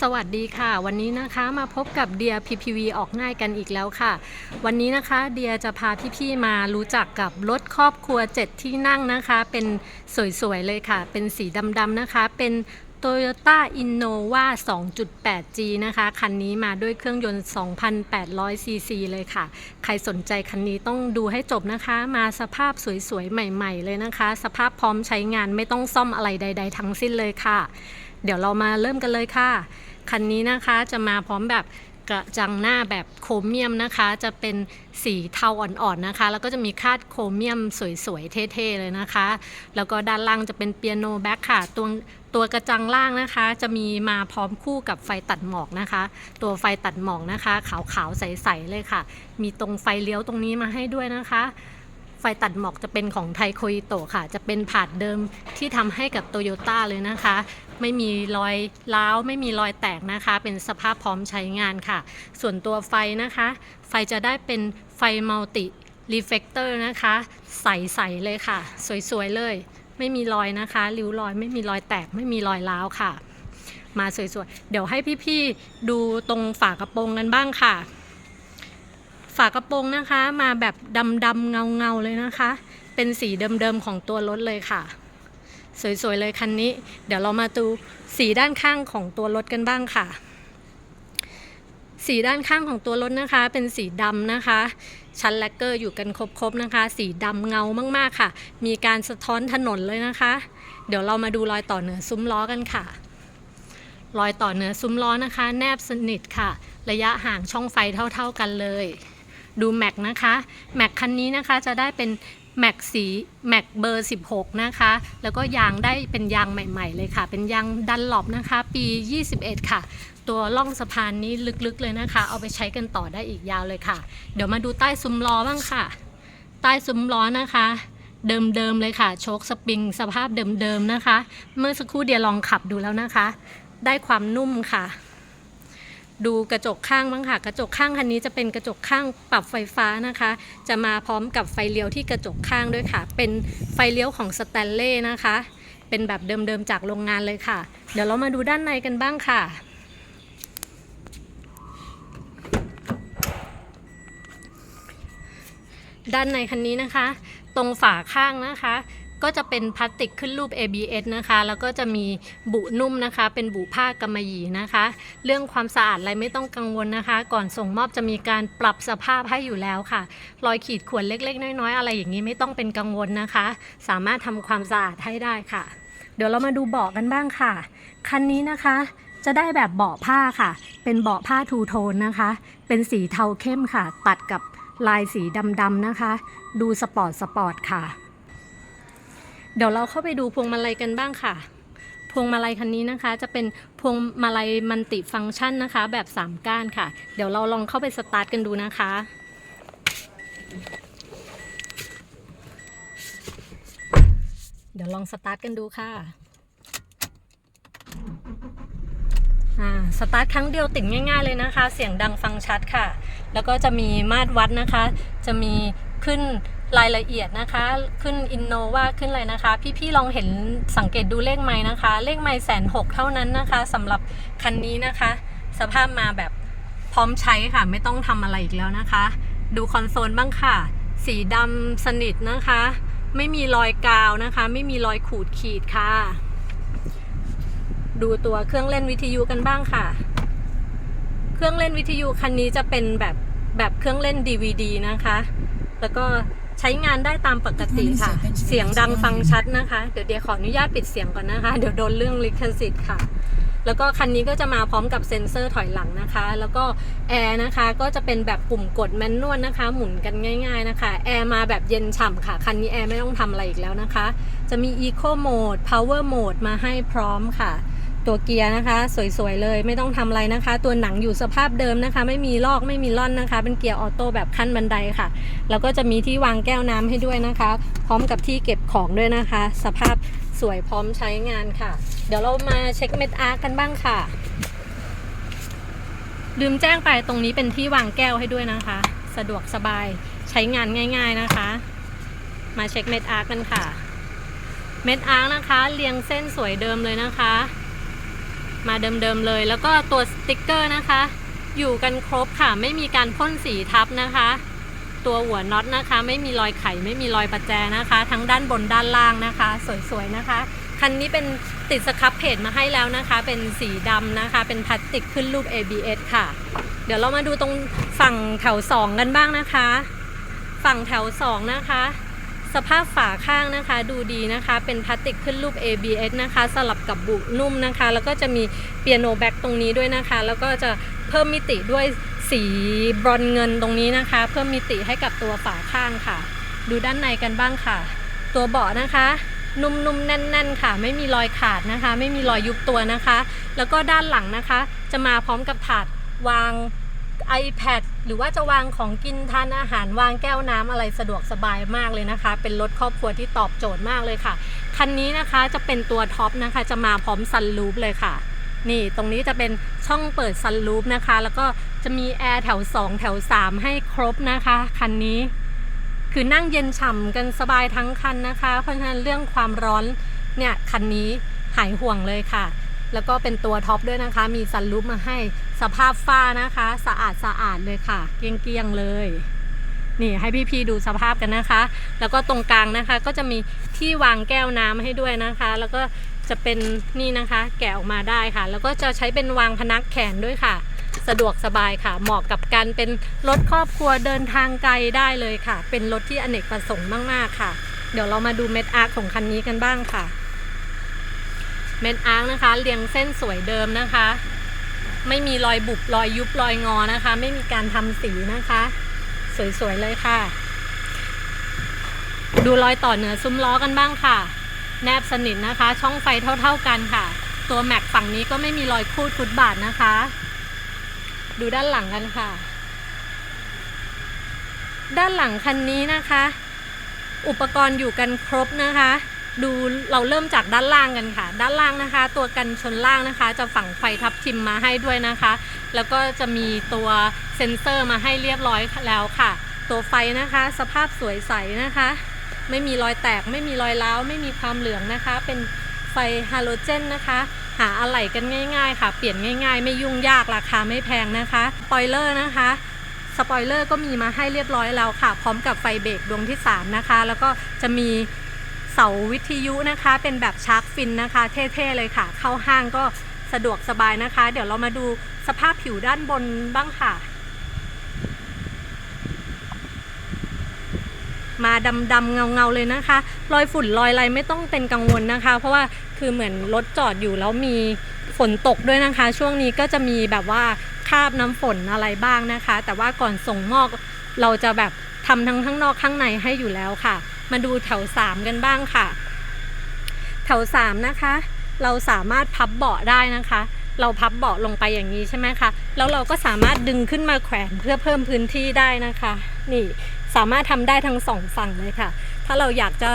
สวัสดีค่ะ วันนี้นะคะมาพบกับเดีย PPV ออกง่ายกันอีกแล้วค่ะ วันนี้นะคะเดียจะพาพี่ๆมารู้จักกับรถครอบครัว 7 ที่นั่งนะคะ เป็นสวยๆเลยค่ะ เป็นสีดำๆนะคะ เป็น Toyota Innova 2.8G นะคะ คันนี้มาด้วยเครื่องยนต์ 2,800ซีซีเลยค่ะ ใครสนใจคันนี้ต้องดูให้จบนะคะ มาสภาพสวยๆ ใหม่ ๆ เลยนะคะ สภาพพร้อมใช้งานไม่ต้องซ่อมอะไรใด ๆ ทั้งสิ้นเลยค่ะ เดี๋ยวเรามาเริ่มกันเลยค่ะ คันนี้นะคะจะมาพร้อมแบบกระจังหน้าแบบโครเมียมนะคะ จะเป็นสีเทาอ่อนๆนะคะ แล้วก็จะมีคาดโครเมียมสวยๆเท่ๆเลยนะคะ แล้วก็ด้านล่างจะเป็นเปียโนแบ็คค่ะ ตัวตัวกระจังล่างนะคะ จะมีมาพร้อมคู่กับไฟตัดหมอกนะคะ ตัวไฟตัดหมอกนะคะ ขาวๆใสๆเลยค่ะ มีตรงไฟเลี้ยวตรงนี้มาให้ด้วยนะคะ ไฟตัดหมอกจะเป็นของไทโคอิโตะค่ะ จะเป็นผาดเดิมที่ทำให้กับโตโยต้าเลยนะคะ ไม่มีรอยร้าวไม่มีรอยแตกนะคะ เป็นสภาพพร้อมใช้งานค่ะ ส่วนตัวไฟนะคะ ไฟจะได้เป็นไฟมัลติรีเฟกเตอร์นะคะ ใสๆเลยค่ะ สวยๆเลย ไม่มีรอยนะคะริ้วรอยไม่มีรอยแตกไม่มีรอยร้าวค่ะ มาสวยๆ เดี๋ยวให้พี่ๆดูตรงฝากระโปรงกันบ้างค่ะ ฝากระโปรงนะคะ มาแบบดำๆเงาๆเลยนะคะ เป็นสีเดิมๆของตัวรถเลยค่ะ สวยๆเลยคันนี้ เดี๋ยวเรามาดูสีด้านข้างของตัวรถกันบ้างค่ะ สีด้านข้างของตัวรถนะคะ เป็นสีดำนะคะ ชั้นแลกเกอร์อยู่กันครบๆนะคะ สีดำเงามากๆค่ะ มีการสะท้อนถนนเลยนะคะ เดี๋ยวเรามาดูรอยต่อเหนือซุ้มล้อกันค่ะรอยต่อเหนือซุ้มล้อนะคะ แนบสนิทค่ะ ระยะห่างช่องไฟเท่าๆกันเลย ดูแม็กนะคะแม็กคันนี้นะคะจะได้เป็นแม็กสีแม็กเบอร์ 16 นะคะ แล้วก็ยางได้เป็นยางใหม่ ๆ เลยค่ะ เป็นยางดันหลบนะคะ ปี 21 ค่ะ ตัวล่องสะพานนี้ลึกๆเลยนะคะ เอาไปใช้กันต่อได้อีกยาวเลยค่ะ เดี๋ยวมาดูใต้ซุ้มล้อบ้างค่ะ ใต้ซุ้มล้อนะคะ เดิมๆเลยค่ะ โชคสปริง สภาพเดิมๆนะคะ เมื่อสักครู่เดียวลองขับดูแล้วนะคะ ได้ความนุ่มค่ะ ดูกระจกข้างบ้างค่ะ กระจกข้างคันนี้จะเป็นกระจกข้างปรับไฟฟ้านะคะ จะมาพร้อมกับไฟเลี้ยวที่กระจกข้างด้วยค่ะ เป็นไฟเลี้ยวของสแตนเล่นะคะ เป็นแบบเดิมๆจากโรงงานเลยค่ะ เดี๋ยวเรามาดูด้านในกันบ้างค่ะด้านในคันนี้นะคะ ตรงฝาข้างนะคะ ก็จะเป็นพลาสติกขึ้นรูป ABS นะคะ แล้วก็จะมีบุนุ่มนะคะ เป็นบุผ้ากำมะหยี่นะคะ เรื่องความสะอาดอะไรไม่ต้องกังวลนะคะ ก่อนส่งมอบจะมีการปรับสภาพให้อยู่แล้วค่ะ รอยขีดข่วนเล็ก ๆ น้อยๆ อะไรอย่างนี้ไม่ต้องเป็นกังวลนะคะ สามารถทำความสะอาดให้ได้ค่ะ เดี๋ยวเรามาดูเบาะกันบ้างค่ะ คันนี้นะคะจะได้แบบเบาะผ้าค่ะ เป็นเบาะผ้าทูโทนนะคะ เป็นสีเทาเข้มค่ะ ตัดกับลายสีดำๆนะคะ ดูสปอร์ตสปอร์ตค่ะ เดี๋ยวเราเข้าไปดูพวงมาลัยกันบ้างค่ะ พวงมาลัยคันนี้นะคะ จะเป็นพวงมาลัยมันติฟังก์ชันนะคะ แบบ 3 ก้านค่ะ เดี๋ยวเราลองเข้าไปสตาร์ทกันดูนะคะเดี๋ยวลองสตาร์ทกันดูค่ะ อ่า สตาร์ทครั้งเดียวติดง่ายๆเลยนะคะ เสียงดังฟังชัดค่ะ แล้วก็จะมีมาตรวัดนะคะ จะมี ขึ้นรายละเอียดนะคะ ขึ้นอินโนว่าขึ้นอะไรนะคะ พี่ๆลองเห็นสังเกตดูเลขไม้นะคะ เลขไม้แสนหกเท่านั้นนะคะสำหรับคันนี้นะคะ สภาพมาแบบพร้อมใช้ค่ะ ไม่ต้องทำอะไรอีกแล้วนะคะ ดูคอนโซลบ้างค่ะ สีดำสนิทนะคะ ไม่มีรอยกาวนะคะ ไม่มีรอยขูดขีดค่ะ ดูตัวเครื่องเล่นวิทยุกันบ้างค่ะ เครื่องเล่นวิทยุคันนี้จะเป็นแบบแบบเครื่องเล่น DVD นะคะ แล้วก็ใช้งานได้ตามปกติค่ะ เสียงดังฟังชัดนะคะ เดี๋ยวเดียขออนุญาตปิดเสียงก่อนนะคะ เดี๋ยวโดนเรื่องลิขสิทธิ์ค่ะ แล้วก็คันนี้ก็จะมาพร้อมกับเซ็นเซอร์ถอยหลังนะคะ แล้วก็แอร์นะคะก็จะเป็นแบบปุ่มกดแมนนวลนะคะ หมุนกันง่าย ๆนะคะ แอร์มาแบบเย็นฉ่ำค่ะ คันนี้แอร์ไม่ต้องทำอะไรอีกแล้วนะคะ จะมี Eco Mode Power Mode มาให้พร้อมค่ะ ตัวเกียร์นะคะ สวยๆเลยไม่ต้องทำอะไรนะคะ ตัวหนังอยู่สภาพเดิมนะคะ ไม่มีลอกไม่มีล่อนนะคะ เป็นเกียร์ออโต้แบบขั้นบันไดค่ะ แล้วก็จะมีที่วางแก้วน้ำให้ด้วยนะคะ พร้อมกับที่เก็บของด้วยนะคะ สภาพสวยพร้อมใช้งานค่ะ เดี๋ยวเรามาเช็คเม็ดอาร์กันบ้างค่ะ ลืมแจ้งไปตรงนี้เป็นที่วางแก้วให้ด้วยนะคะ สะดวกสบายใช้งานง่าย ๆนะคะ มาเช็คเม็ดอาร์กันค่ะ เม็ดอาร์นะคะ เรียงเส้นสวยเดิมเลยนะคะ มาเดิมๆเลย แล้วก็ตัวสติกเกอร์นะคะ อยู่กันครบค่ะ ไม่มีการพ่นสีทับนะคะ ตัวหัวน็อตนะคะ ไม่มีรอยไข ไม่มีรอยประแจนะคะ ทั้งด้านบนด้านล่างนะคะ สวยๆนะคะคันนี้เป็นติดสครับเพจมาให้แล้วนะคะ เป็นสีดำนะคะ เป็นพลาสติกขึ้นรูป ABS ค่ะ เดี๋ยวเรามาดูตรงฝั่งแถว 2 กันบ้างนะคะ ฝั่งแถว 2 นะคะ สภาพฝาข้างนะคะดูดีนะคะ เป็นพลาสติกขึ้นรูป ABS นะคะ สลับกับบุนุ่มนะคะ แล้วก็จะมีเปียโนแบ็กตรงนี้ด้วยนะคะ แล้วก็จะเพิ่มมิติด้วยสีบรอนเงินตรงนี้นะคะ เพิ่มมิติให้กับตัวฝาข้างค่ะ ดูด้านในกันบ้างค่ะ ตัวเบาะนะคะนุ่มๆแน่น ๆ ค่ะ ไม่มีรอยขาดนะคะ ไม่มีรอยยุบตัวนะคะ แล้วก็ด้านหลังนะคะ จะมาพร้อมกับถาดวาง iPad หรือว่าจะวางของกินทานอาหารวางแก้วน้ำอะไรสะดวกสบายมากเลยนะคะ เป็นรถครอบครัวที่ตอบโจทย์มากเลยค่ะ คันนี้นะคะจะเป็นตัวท็อปนะคะ จะมาพร้อมซันรูฟเลยค่ะ นี่ตรงนี้จะเป็นช่องเปิดซันรูฟนะคะ แล้วก็จะมีแอร์แถว 2 แถว 3 ให้ครบนะคะ คันนี้คือนั่งเย็นฉ่ำกันสบายทั้งคันนะคะ เพราะฉะนั้นเรื่องความร้อนเนี่ยคันนี้หายห่วงเลยค่ะ แล้วก็เป็นตัวท็อปด้วยนะคะ มีซันรูฟมาให้สภาพฝ้านะคะ สะอาดสะอาดเลยค่ะ เกลี้ยงๆเลย นี่ให้พี่ๆดูสภาพกันนะคะ แล้วก็ตรงกลางนะคะ ก็จะมีที่วางแก้วน้ำให้ด้วยนะคะ แล้วก็จะเป็นนี่นะคะ แกะออกมาได้ค่ะ แล้วก็จะใช้เป็นวางพนักแขนด้วยค่ะ สะดวกสบายค่ะ เหมาะกับการเป็นรถครอบครัวเดินทางไกลได้เลยค่ะ เป็นรถที่อเนกประสงค์มากๆค่ะ เดี๋ยวเรามาดูเม็ดอาร์ของคันนี้กันบ้างค่ะ เม็ดอาร์คนะคะ เรียงเส้นสวยเดิมนะคะ ไม่มีรอยบุบรอยยุบรอยงอนะคะ ไม่มีการทำสีนะคะ สวยๆเลยค่ะ ดูรอยต่อเหนือซุ้มล้อกันบ้างค่ะ แนบสนิทนะคะ ช่องไฟเท่า ๆกันค่ะ ตัวแม็กฝั่งนี้ก็ไม่มีรอยคูดฟุตบาทนะคะ ดูด้านหลังกันค่ะ ด้านหลังคันนี้นะคะ อุปกรณ์อยู่กันครบนะคะ ดูเราเริ่มจากด้านล่างกันค่ะ ด้านล่างนะคะ ตัวกันชนล่างนะคะ จะฝังไฟทับทิมมาให้ด้วยนะคะ แล้วก็จะมีตัวเซ็นเซอร์มาให้เรียบร้อยแล้วค่ะ ตัวไฟนะคะ สภาพสวยใสนะคะ ไม่มีรอยแตกไม่มีรอยร้าวไม่มีความเหลืองนะคะ เป็นไฟฮาโลเจนนะคะ หาอะไหล่กันง่าย ๆ ค่ะ เปลี่ยนง่าย ๆ ไม่ยุ่งยากราคาไม่แพงนะคะสปอยเลอร์นะคะสปอยเลอร์ก็มีมาให้เรียบร้อยแล้วค่ะ พร้อมกับไฟเบรกดวงที่ 3 นะคะ แล้วก็จะมี เสาวิทยุนะคะ เป็นแบบชาร์กฟินนะคะ เท่ๆเลยค่ะ เข้าห้างก็สะดวกสบายนะคะ เดี๋ยวเรามาดูสภาพผิวด้านบนบ้างค่ะ มาดำๆเงาๆเลยนะคะ รอยฝุ่นรอยอะไรไม่ต้องเป็นกังวลนะคะ เพราะว่าคือเหมือนรถจอดอยู่แล้วมีฝนตกด้วยนะคะ ช่วงนี้ก็จะมีแบบว่าคาบน้ำฝนอะไรบ้างนะคะ แต่ว่าก่อนส่งมอบเราจะแบบทำทั้งข้างนอกข้างในให้อยู่แล้วค่ะ มาดูแถว3กันบ้างค่ะ แถว3นะคะ เราสามารถพับเบาะได้นะคะ เราพับเบาะลงไปอย่างนี้ใช่ไหมคะ แล้วเราก็สามารถดึงขึ้นมาแขวนเพื่อเพิ่มพื้นที่ได้นะคะ นี่สามารถทำได้ทั้งสองฝั่งเลยค่ะ ถ้าเราอยากจะ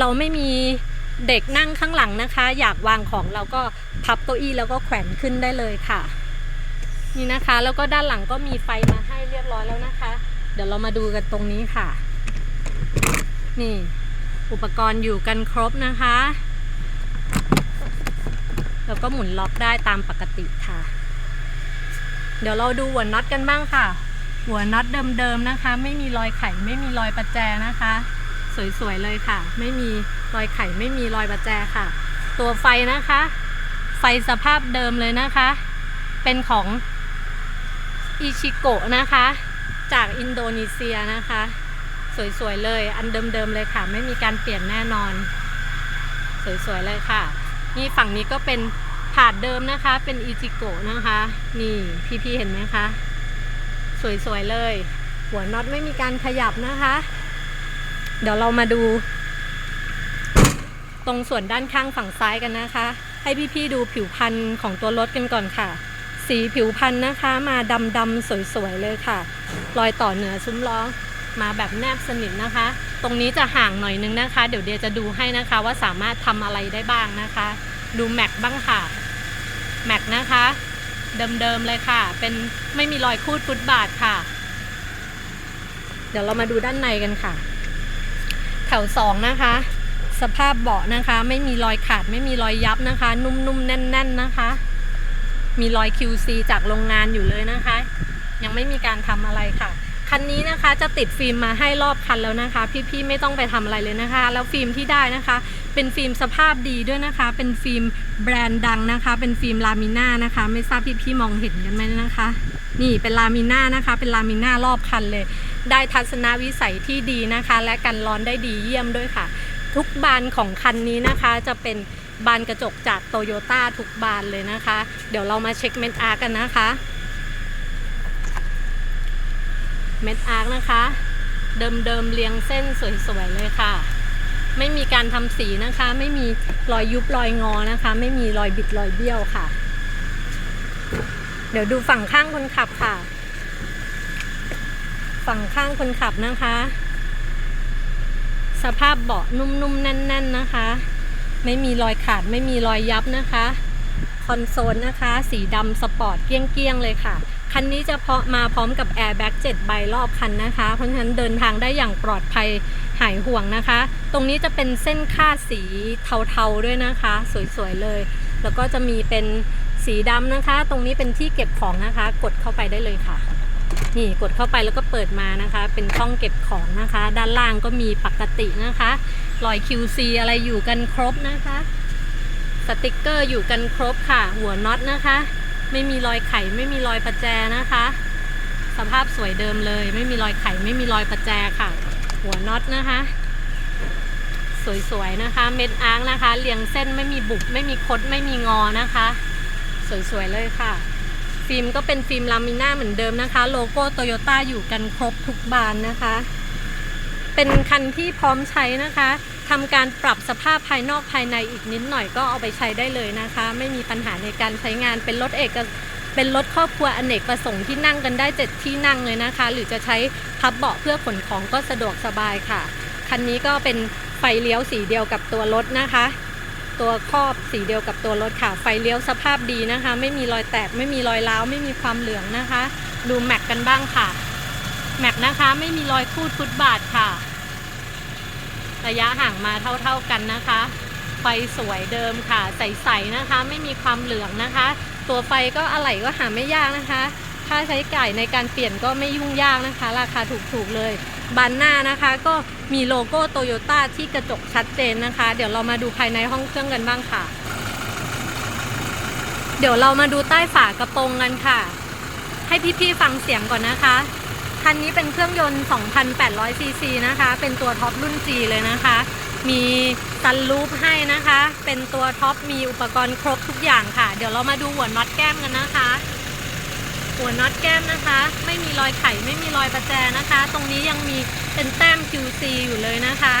เราไม่มีเด็กนั่งข้างหลังนะคะ อยากวางของเราก็พับเก้าอี้แล้วก็แขวนขึ้นได้เลยค่ะ นี่นะคะ แล้วก็ด้านหลังก็มีไฟมาให้เรียบร้อยแล้วนะคะ เดี๋ยวเรามาดูกันตรงนี้ค่ะ นี่ อุปกรณ์อยู่กันครบนะคะ แล้วก็หมุนล็อกได้ตามปกติค่ะ เดี๋ยวเราดูหัวน็อตกันบ้างค่ะ หัวน็อตเดิมๆนะคะ ไม่มีรอยไขไม่มีรอยประแจนะคะ สวยๆเลยค่ะ ไม่มีรอยไขไม่มีรอยประแจค่ะ ตัวไฟนะคะ ไฟสภาพเดิมเลยนะคะ เป็นของอิชิโกะนะคะ จากอินโดนีเซียนะคะ สวยๆเลย อันเดิมๆเลยค่ะ ไม่มีการเปลี่ยนแน่นอน สวยๆเลยค่ะ นี่ฝั่งนี้ก็เป็นถาดเดิมนะคะ เป็นอิจิโกะนะคะ นี่พี่ๆเห็นไหมคะ สวยๆเลย หัวน็อตไม่มีการขยับนะคะ เดี๋ยวเรามาดู ตรงส่วนด้านข้างฝั่งซ้ายกันนะคะ ให้พี่ๆดูผิวพันธุ์ของตัวรถกันก่อนค่ะสีผิวพันธุ์นะคะมาดำๆสวยๆเลยค่ะ รอยต่อเหนือซุ้มล้อ มาแบบแนบสนิทนะคะ ตรงนี้จะห่างหน่อยนึงนะคะ เดี๋ยวเดียจะดูให้นะคะว่าสามารถทำอะไรได้บ้างนะคะ ดูแม็กบ้างค่ะแม็กนะคะ เดิมๆเลยค่ะ เป็นไม่มีรอยคูดฟุตบาทค่ะ เดี๋ยวเรามาดูด้านในกันค่ะ แถวสองนะคะ สภาพเบาะนะคะ ไม่มีรอยขาดไม่มีรอยยับนะคะ นุ่มๆแน่น ๆนะคะ มีรอย QC จากโรงงานอยู่เลยนะคะ ยังไม่มีการทำอะไรค่ะ คันนี้นะคะจะติดฟิล์มมาให้รอบคันแล้วนะคะ พี่ๆไม่ต้องไปทำอะไรเลยนะคะ แล้วฟิล์มที่ได้นะคะ เป็นฟิล์มสภาพดีด้วยนะคะ เป็นฟิล์มแบรนด์ดังนะคะ เป็นฟิล์มลามิน่านะคะ ไม่ทราบพี่ๆมองเห็นกันไหมนะคะ นี่เป็นลามิน่านะคะ เป็นลามิน่ารอบคันเลย ได้ทัศนวิสัยที่ดีนะคะ และกันร้อนได้ดีเยี่ยมด้วยค่ะ ทุกบานของคันนี้นะคะจะเป็นบานกระจกจากโตโยต้าทุกบานเลยนะคะ เดี๋ยวเรามาเช็คเมนอาร์กันนะคะ เม็ดอาร์คนะคะ เดิมๆเรียงเส้นสวยๆเลยค่ะ ไม่มีการทำสีนะคะ ไม่มีรอยยุบรอยงอนะคะ ไม่มีรอยบิดรอยเบี้ยวค่ะ เดี๋ยวดูฝั่งข้างคนขับค่ะ ฝั่งข้างคนขับนะคะ สภาพเบาะนุ่มๆแน่น ๆนะคะ ไม่มีรอยขาดไม่มีรอยยับนะคะ คอนโซลนะคะ สีดำสปอร์ตเกลี้ยงๆเลยค่ะ คันนี้จะเพาะมาพร้อมกับแอร์แบ็ก7ใบรอบคันนะคะ เพราะฉะนั้นเดินทางได้อย่างปลอดภัยหายห่วงนะคะ ตรงนี้จะเป็นเส้นคาดสีเทาๆด้วยนะคะ สวยๆเลย แล้วก็จะมีเป็นสีดำนะคะ ตรงนี้เป็นที่เก็บของนะคะ กดเข้าไปได้เลยค่ะนี่กดเข้าไปแล้วก็เปิดมานะคะ เป็นช่องเก็บของนะคะ ด้านล่างก็มีปกตินะคะ รอย QC อะไรอยู่กันครบนะคะ สติกเกอร์อยู่กันครบค่ะ หัวน็อตนะคะ ไม่มีรอยไขไม่มีรอยประแจนะคะ สภาพสวยเดิมเลย ไม่มีรอยไขไม่มีรอยประแจค่ะ หัวน็อตนะคะ สวยๆนะคะ เม็ดอ้าร์คนะคะเรียงเส้นไม่มีบุบไม่มีคดไม่มีงอนะคะ สวยๆเลยค่ะ ฟิล์มก็เป็นฟิล์มลามิน่าเหมือนเดิมนะคะ โลโก้โตโยต้าอยู่กันครบทุกบานนะคะ เป็นคันที่พร้อมใช้นะคะ ทำการปรับสภาพภายนอกภายในอีกนิดหน่อยก็เอาไปใช้ได้เลยนะคะ ไม่มีปัญหาในการใช้งานเป็นรถเอกเป็นรถครอบครัวอเนกประสงค์ที่นั่งกันได้เจ็ดที่นั่งเลยนะคะ หรือจะใช้พับเบาะเพื่อขนของก็สะดวกสบายค่ะ คันนี้ก็เป็นไฟเลี้ยวสีเดียวกับตัวรถนะคะ ตัวครอบสีเดียวกับตัวรถค่ะ ไฟเลี้ยวสภาพดีนะคะ ไม่มีรอยแตกไม่มีรอยร้าว ไม่มีความเหลืองนะคะ ดูแม็กกันบ้างค่ะ แม็กนะคะไม่มีรอยคูดฟุตบาทค่ะ ระยะห่างมาเท่าๆกันนะคะ ไฟสวยเดิมค่ะ ใสๆนะคะ ไม่มีความเหลืองนะคะ ตัวไฟก็อะไหล่ก็หาไม่ยากนะคะ ค่าใช้จ่ายในการเปลี่ยนก็ไม่ยุ่งยากนะคะ ราคาถูกๆเลยบานหน้านะคะก็มีโลโก้โตโยต้าที่กระจกชัดเจนนะคะ เดี๋ยวเรามาดูภายในห้องเครื่องกันบ้างค่ะ เดี๋ยวเรามาดูใต้ฝากระโปรงกันค่ะ ให้พี่ๆฟังเสียงก่อนนะคะ คันนี้เป็นเครื่องยนต์ 2,800 ซีซีนะคะ เป็นตัวท็อปรุ่น G เลยนะคะ มีซันลูปให้นะคะ เป็นตัวท็อป มีอุปกรณ์ครบทุกอย่างค่ะ เดี๋ยวเรามาดูหัวน็อตแก้มกันนะคะ หัวน็อตแก้มนะคะ ไม่มีรอยไข ไม่มีรอยประแจนะคะ ตรงนี้ยังมีเป็นแต้ม QC อยู่เลยนะคะ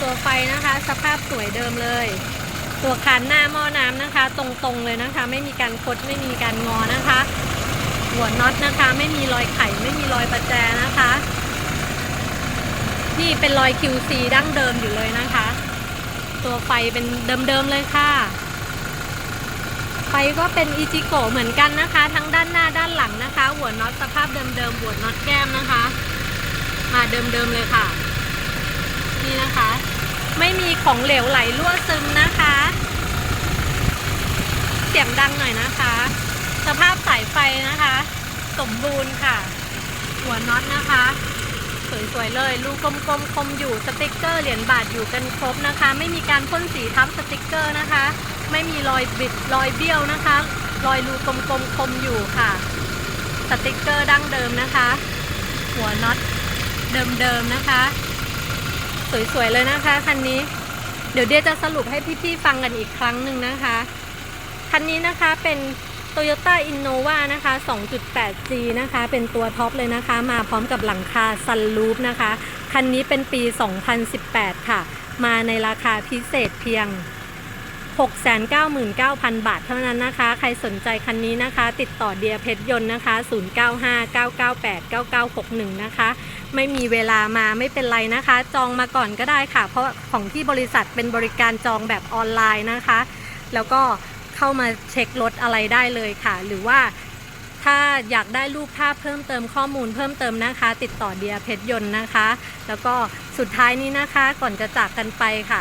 ตัวไฟนะคะ สภาพสวยเดิมเลย ตัวคานหน้าหม้อน้ำนะคะ ตรงๆเลยนะคะ ไม่มีการคด ไม่มีการงอนะคะ หัวน็อตนะคะ ไม่มีรอยไข่ไม่มีรอยประแจนะคะ นี่เป็นรอย QC ดั้งเดิมอยู่เลยนะคะ ตัวไฟเป็นเดิมๆเลยค่ะ ไฟก็เป็นอีจิโกเหมือนกันนะคะ ทั้งด้านหน้าด้านหลังนะคะ หัวน็อตสภาพเดิมๆหัวน็อตแก้มนะคะ มาเดิมๆเลยค่ะ นี่นะคะ ไม่มีของเหลวไหลรั่วซึมนะคะ เสียงดังหน่อยนะคะ สภาพสายไฟนะคะ สมบูรณ์ค่ะ หัวน็อตนะคะ สวยๆเลยรูกลมๆคมอยู่สติกเกอร์เหรียญบาทอยู่กันครบนะคะ ไม่มีการพ่นสีทับสติกเกอร์นะคะ ไม่มีรอยบิดรอยเบี้ยวนะคะ รอยรูกลมๆคมอยู่ค่ะ สติกเกอร์ดั้งเดิมนะคะ หัวน็อตเดิมๆนะคะ สวยๆเลยนะคะคันนี้เดี๋ยวเดียจะสรุปให้พี่ๆฟังกันอีกครั้งหนึ่งนะคะ คันนี้นะคะเป็น Toyota Innova นะคะ 2.8G นะคะ เป็นตัวท็อปเลยนะคะ มาพร้อมกับหลังคา Sunroof นะคะ คันนี้เป็นปี 2018 ค่ะ มาในราคาพิเศษเพียง 699,000 บาทเท่านั้นนะคะ ใครสนใจคันนี้นะคะ ติดต่อเดียเพชรยนต์นะคะ 0959989961 นะคะ ไม่มีเวลามาไม่เป็นไรนะคะ จองมาก่อนก็ได้ค่ะ เพราะของที่บริษัทเป็นบริการจองแบบออนไลน์นะคะ แล้วก็ เข้ามาเช็ครถอะไรได้เลยค่ะ หรือว่าถ้าอยากได้รูปภาพเพิ่มเติมข้อมูลเพิ่มเติมนะคะ ติดต่อเดียเพชรยนต์นะคะ แล้วก็สุดท้ายนี้นะคะก่อนจะจากกันไปค่ะ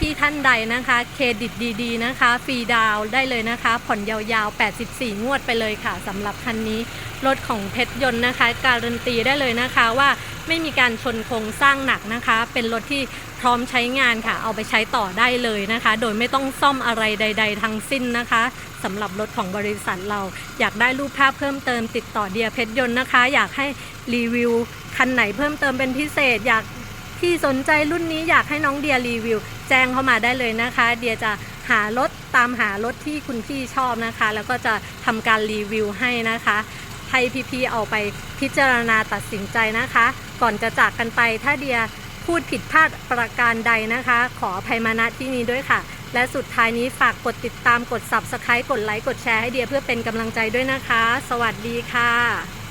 พี่ๆท่านใดนะคะเครดิตดีๆนะคะ ฟรีดาวได้เลยนะคะ ผ่อนยาวๆ 84 งวดไปเลยค่ะสำหรับคันนี้ รถของเพชรยนต์นะคะ การันตีได้เลยนะคะว่าไม่มีการชนโครงสร้างหนักนะคะ เป็นรถที่พร้อมใช้งานค่ะ เอาไปใช้ต่อได้เลยนะคะ โดยไม่ต้องซ่อมอะไรใด ๆ ทั้งสิ้นนะคะสำหรับรถของบริษัทเรา อยากได้รูปภาพเพิ่มเติมติดต่อเดียเพชรยนต์นะคะ อยากให้รีวิวคันไหนเพิ่มเติมเป็นพิเศษอยาก ที่สนใจรุ่นนี้อยากให้น้องเดียรีวิว แจ้งเข้ามาได้เลยนะคะ เดียจะหารถตามหารถที่คุณพี่ชอบนะคะ แล้วก็จะทำการรีวิวให้นะคะให้พี่ๆเอาไปพิจารณาตัดสินใจนะคะ ก่อนจะจากกันไปถ้าเดียพูดผิดพลาดประการใดนะคะ ขออภัยมาณที่นี้ด้วยค่ะ และสุดท้ายนี้ฝากกดติดตามกด subscribe กดไลค์กดแชร์ให้เดียเพื่อเป็นกำลังใจด้วยนะคะ สวัสดีค่ะ